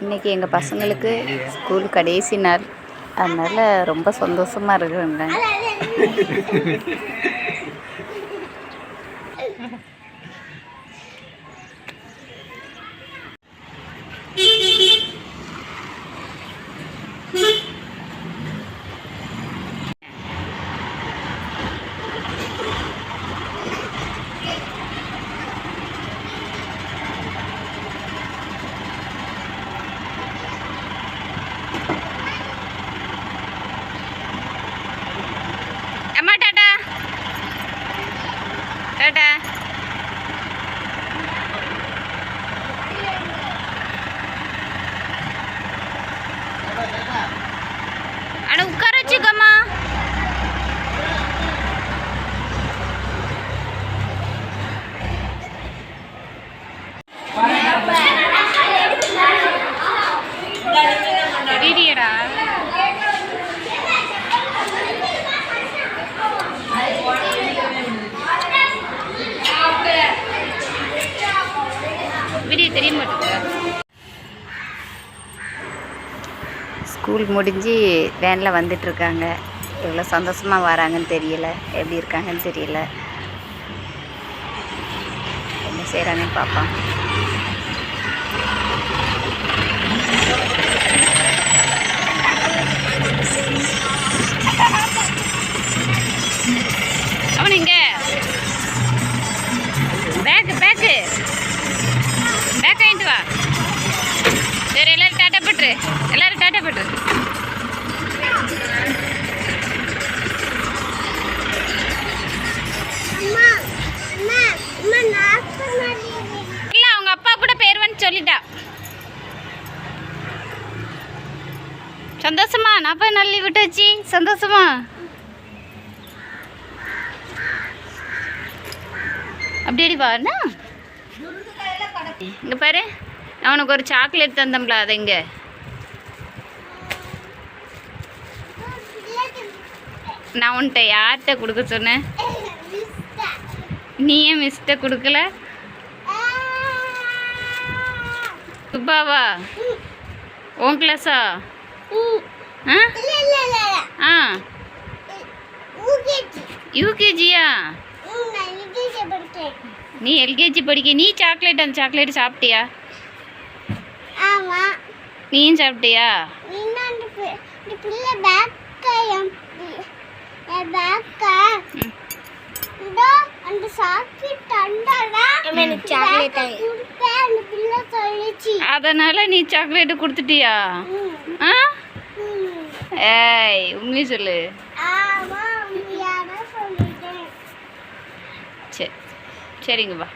இன்றைக்கி எங்கள் பசங்களுக்கு ஸ்கூல் கடைசி நாள். அதனால் ரொம்ப சந்தோஷமாக இருக்கிறேன் அம்மா டாட்டா டாட்டா அட உட்கார வச்சுக்கம்மா வீடியோடா வீடியோ தெரிய மாட்டேங்குது. ஸ்கூல் முடிஞ்சு வேனில் வந்துட்டுருக்காங்க எவ்வளோ சந்தோஷமாக வராங்கன்னு தெரியல. எப்படி இருக்காங்கன்னு தெரியல. என்ன செய்கிறாங்கன்னு பார்ப்போம். பட்டுரு எல்லாரும் டாட்டா பட்டுரு இல்லை அவங்க அப்பா கூட பேர் வந்து சொல்லிட்டா. சந்தோஷமா நாற்பது நாள் லீவ் விட்டாச்சு. சந்தோஷமா? அப்படி அடி பாருண்ணா இங்கே பாரு. நான் உனக்கு ஒரு சாக்லேட் தந்தம்ல அதை இங்கே. நான் உன்கிட்ட யார்கிட்ட கொடுக்க சொன்னேன்? நீ ஏன் மிஸ்கிட்ட கொடுக்கல? சுப்பாவா? உன் கிளாஸா ஆ? ஆ. யூகேஜியா? நீ எல்கேஜி படிக்க நீ சாக்லேட் அந்த சாக்லேட் சாப்பிட்டியா? ஆமா. நீயும் சாப்பிட்டியா? அதனால நீ சாக்லேட்டு கொடுத்துட்டியா. ஏய் உண்மையை சொல்லு. சரி சரிங்க வா.